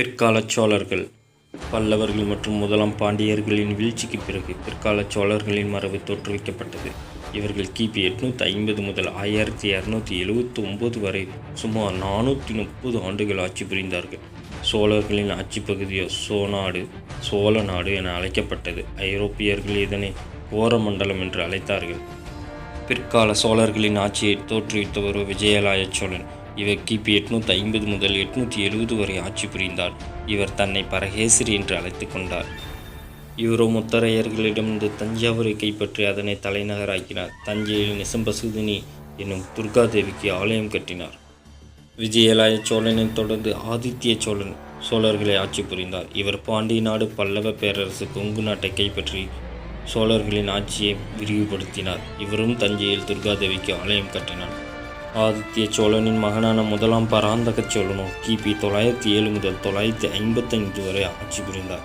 பிற்காலச் சோழர்கள். பல்லவர்கள் மற்றும் முதலாம் பாண்டியர்களின் வீழ்ச்சிக்குப் பிறகு பிற்காலச் சோழர்களின் மரபு தோற்றுவிக்கப்பட்டது. இவர்கள் கிபி எட்நூற்றி ஐம்பது முதல் ஆயிரத்தி இரநூத்தி எழுபத்தி ஒம்பது வரை சுமார் நானூற்றி முப்பது ஆண்டுகள் ஆட்சி புரிந்தார்கள். சோழர்களின் ஆட்சி பகுதியோ சோநாடு சோழ நாடு என அழைக்கப்பட்டது. ஐரோப்பியர்கள் இதனை கோரமண்டலம் என்று அழைத்தார்கள். பிற்கால சோழர்களின் ஆட்சியை தோற்றுவித்தவர் விஜயலாய சோழன். இவர் கிபி எட்நூற்றி ஐம்பது முதல் எட்நூற்றி எழுபது வரை ஆட்சி புரிந்தார். இவர் தன்னை பரகேசரி என்று அழைத்துக் கொண்டார். இவரோ முத்தரையர்களிடமிருந்து தஞ்சாவூரை கைப்பற்றி அதனை தலைநகராக்கினார். தஞ்சையில் நிசம்பசுதினி என்னும் துர்காதேவிக்கு ஆலயம் கட்டினார். விஜயலாய சோழனை தொடர்ந்து ஆதித்ய சோழன் சோழர்களை ஆட்சி புரிந்தார். இவர் பாண்டிய நாடு பல்லவ பேரரசு கொங்கு நாட்டை கைப்பற்றி சோழர்களின் ஆட்சியை விரிவுபடுத்தினார். இவரும் தஞ்சையில் துர்காதேவிக்கு ஆலயம் கட்டினார். ஆதித்ய சோழனின் மகனான முதலாம் பராந்தக சோழனும் கிபி தொள்ளாயிரத்தி ஏழு முதல் தொள்ளாயிரத்தி ஐம்பத்தைந்து வரை ஆட்சி புரிந்தார்.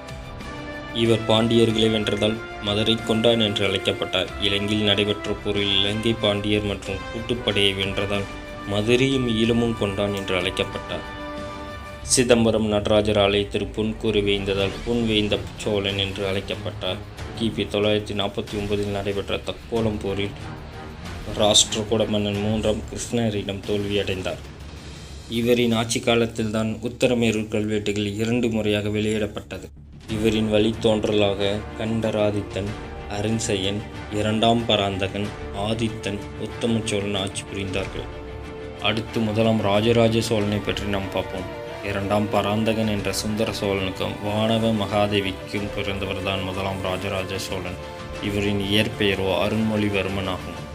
இவர் பாண்டியர்களை வென்றதால் மதுரை கொண்டான் என்று அழைக்கப்பட்டார். இலங்கையில் நடைபெற்ற போரில் இலங்கை பாண்டியர் மற்றும் கூட்டுப்படையை வென்றதால் மதுரையும் ஈழமும் கொண்டான் என்று அழைக்கப்பட்டார். சிதம்பரம் நடராஜர் ஆலயத்தில் பொன்கூறு வேய்ந்ததால் பொன் வேய்ந்த சோழன் என்று அழைக்கப்பட்டார். கிபி தொள்ளாயிரத்தி நாற்பத்தி ஒன்பதில் நடைபெற்ற தக்கோலம் போரில் ராஷ்டிரகூட மன்னன் மூன்றாம் கிருஷ்ணரிடம் தோல்வியடைந்தார். இவரின் ஆட்சி காலத்தில்தான் உத்தரமேரு கல்வெட்டுகள் இரண்டு முறையாக வெளியிடப்பட்டது. இவரின் வழித்தோன்றலாக கண்டராதித்தன் அரிஞ்சயன் இரண்டாம் பராந்தகன் ஆதித்தன் உத்தம சோழன் ஆட்சி புரிந்தார்கள். அடுத்து முதலாம் ராஜராஜ சோழனை பற்றி நாம் பார்ப்போம். இரண்டாம் பராந்தகன் என்ற சுந்தர சோழனுக்கும் வானவ மகாதேவிக்கும் பிறந்தவர்தான் முதலாம் ராஜராஜ சோழன். இவரின் இயற்பெயரோ அருண்மொழிவர்மன் ஆகும்.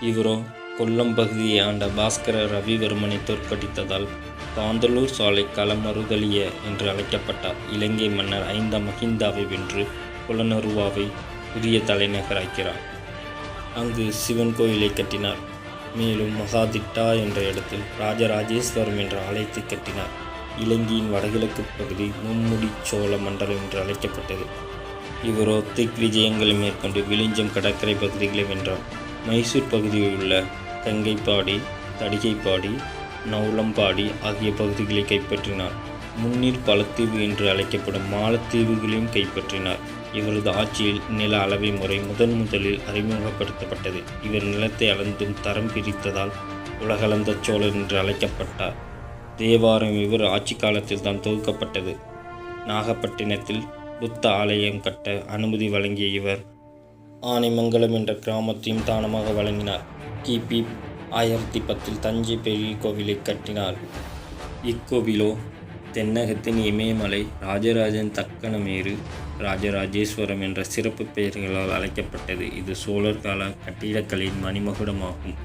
இவரோ கொல்லம் பகுதியை ஆண்ட பாஸ்கர ரவிவர்மனை தோற்கடித்ததால் காந்தலூர் சாலை களமறுதலிய என்று அழைக்கப்பட்டார். இலங்கை மன்னர் ஐந்தாம் மஹிந்தாவை வென்று புலனருவாவை புதிய தலைநகராக்கிறார். அங்கு சிவன் கோயிலை கட்டினார். மேலும் மகாதிட்டா என்ற இடத்தில் ராஜராஜேஸ்வரம் என்ற ஆலயத்தை கட்டினார். இலங்கையின் வடகிழக்கு பகுதி மும்முடி சோழ மண்டலம் என்று அழைக்கப்பட்டது. இவரோ திக் விஜயங்களை மேற்கொண்டு விளிஞ்சம் கடற்கரை பகுதிகளை வென்றார். மைசூர் பகுதியில் உள்ள தங்கைப்பாடி தடிகைப்பாடி நவுளம்பாடி ஆகிய பகுதிகளை கைப்பற்றினார். முன்னீர் பலத்தீவு என்று அழைக்கப்படும் மாலத்தீவுகளையும் கைப்பற்றினார். இவரது ஆட்சியில் நில அளவை முறை முதன் முதலில் அறிமுகப்படுத்தப்பட்டது. இவர் நிலத்தை அளந்தும் தரம் பிரித்ததால் உலகளந்த சோழர் என்று அழைக்கப்பட்டார். தேவாரம் இவர் ஆட்சி காலத்தில் தான் தொகுக்கப்பட்டது. நாகப்பட்டினத்தில் புத்த ஆலயம் கட்ட அனுமதி வழங்கிய இவர் ஆனைமங்கலம் என்ற கிராமத்தையும் தானமாக வழங்கினார். கிபி ஆயிரத்தி பத்தில் தஞ்சை பெரிய கோவிலை கட்டினார். இக்கோவிலோ தென்னகத்தின் இமயமலை ராஜராஜன் தக்கணமேறு ராஜராஜேஸ்வரம் என்ற சிறப்பு பெயர்களால் அழைக்கப்பட்டது. இது சோழர் கால கட்டிடக்கலையின் மணிமகுடமாகும்.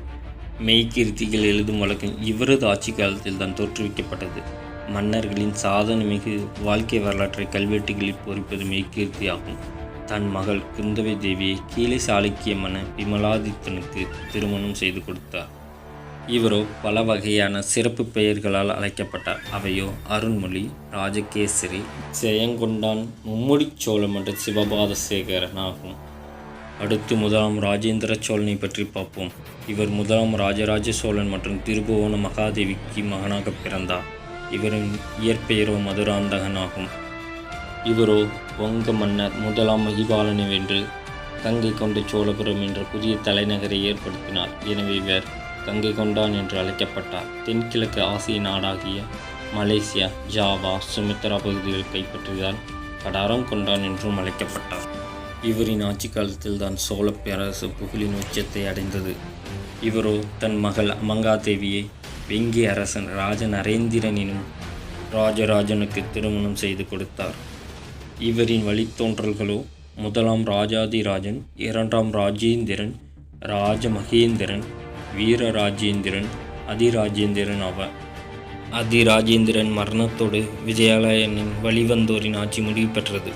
மெய்கீர்த்திகள் எழுதும் வழக்கம் இவரது ஆட்சி காலத்தில் தான் தோற்றுவிக்கப்பட்டது. மன்னர்களின் சாதனை மிகு வாழ்க்கை வரலாற்றை கல்வெட்டுகளில் பொறிப்பது மெய்கீர்த்தியாகும். தன் மகள் குந்தவை தேவியை கீழே சாளுக்கியமான விமலாதித்தனுக்கு திருமணம் செய்து கொடுத்தார். இவரோ பல வகையான சிறப்பு பெயர்களால் அழைக்கப்பட்டார். அவையோ அருண்மொழி ராஜகேசரி ஜெயங்கொண்டான் மும்முடி சோழன் மற்றும் சிவபாத சேகரன் ஆகும் அடுத்து முதலாம் ராஜேந்திர சோழனை பற்றி பார்ப்போம். இவர் முதலாம் ராஜராஜ சோழன் மற்றும் திருபுவன மகாதேவிக்கு மகனாக பிறந்தார். இவரின் இயற்பெயரோ மதுராந்தகன் ஆகும் இவரோ வங்க மன்னர் முதலாம் மகிபாலனை வென்று கங்கை கொண்ட சோழபுரம் என்ற புதிய தலைநகரை ஏற்படுத்தினார். எனவே இவர் கங்கை கொண்டான் என்று அழைக்கப்பட்டார். தென்கிழக்கு ஆசிய நாடாகிய மலேசியா ஜாவா சுமித்ரா பகுதிகள் கைப்பற்றியதால் கடாரம் கொண்டான் என்றும் அழைக்கப்பட்டார். இவரின் ஆட்சி காலத்தில் தான் சோழ பேரரசு புகழின் உச்சத்தை அடைந்தது. இவரோ தன் மகள் அமங்காதேவியை வெங்கி அரசன் ராஜ நரேந்திரன் எனும் ராஜராஜனுக்கு திருமணம் செய்து கொடுத்தார். இவரின் வழித்தோன்றல்களோ முதலாம் ராஜாதிராஜன் இரண்டாம் ராஜேந்திரன் ராஜமகேந்திரன் வீரராஜேந்திரன் அதிராஜேந்திரன் ஆவார் அதிராஜேந்திரன் மரணத்தோடு விஜயாலயனின் வழிவந்தோரின் ஆட்சி முடிவு பெற்றது.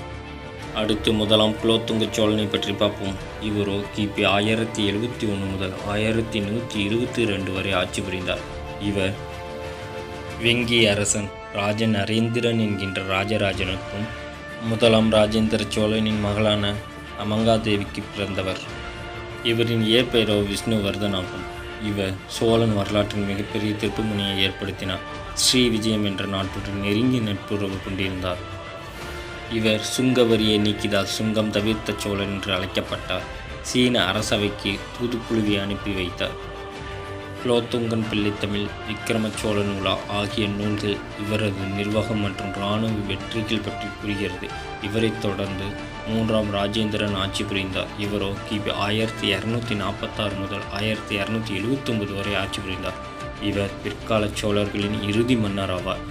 அடுத்து முதலாம் குலோத்துங்க சோழனை பற்றி பார்ப்போம். இவரோ கிபி ஆயிரத்தி எழுபத்தி ஒன்று முதல் ஆயிரத்தி நூற்றி இருபத்தி ரெண்டு வரை ஆட்சி புரிந்தார். இவர் வெங்கி அரசன் ராஜ நரேந்திரன் என்கின்ற ராஜராஜனுக்கும் முதலாம் ராஜேந்திர சோழனின் மகளான அமங்காதேவிக்கு பிறந்தவர். இவரின் இயற்பெயரோ விஷ்ணுவர்தன் ஆகும் இவர் சோழன் வரலாற்றின் மிகப்பெரிய திருப்புமுனையை ஏற்படுத்தினார். ஸ்ரீ விஜயம் என்ற நாட்டுடன் நெருங்கிய நட்புறவு கொண்டிருந்தார். இவர் சுங்க வரியை நீக்கிதால் சுங்கம் தவிர்த்த சோழன் என்று அழைக்கப்பட்டார். சீன அரசவைக்கு தூதுக்குழுவை அனுப்பி வைத்தார். குலோத்துங்கன் பிள்ளைத்தமிழ் விக்ரம நூலா ஆகிய நூல்கள் இவரது நிர்வாகம் மற்றும் இராணுவ வெற்றிகள் பற்றி கூறுகிறது. இவரைத் தொடர்ந்து மூன்றாம் ராஜேந்திரன் ஆட்சி புரிந்தார். இவரோ கிபி ஆயிரத்தி இரநூத்தி நாற்பத்தாறு முதல் ஆயிரத்தி இரநூத்தி எழுபத்தொம்பது வரை ஆட்சி புரிந்தார். இவர் பிற்கால சோழர்களின் இறுதி மன்னர் ஆவார்.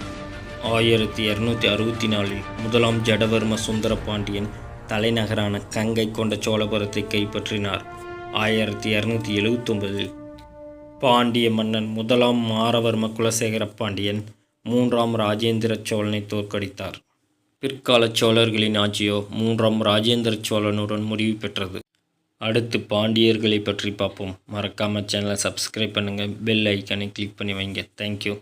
ஆயிரத்தி இரநூத்தி அறுபத்தி நாலில் முதலாம் ஜடவர்ம சுந்தர பாண்டியன் தலைநகரான கங்கை கொண்ட சோழபுரத்தை கைப்பற்றினார். ஆயிரத்தி இரநூத்தி எழுபத்தொன்பதில் பாண்டிய மன்னன் முதலாம் மாரவர்ம குலசேகர பாண்டியன் மூன்றாம் ராஜேந்திர சோழனை தோற்கடித்தார். பிற்கால சோழர்களின் ஆட்சியோ மூன்றாம் ராஜேந்திர சோழனுடன் முடிவு பெற்றது. அடுத்து பாண்டியர்களை பற்றி பார்ப்போம். மறக்காமல் சேனலை சப்ஸ்கிரைப் பண்ணுங்கள் பெல் ஐக்கனை கிளிக் பண்ணி வைங்க. தேங்க்யூ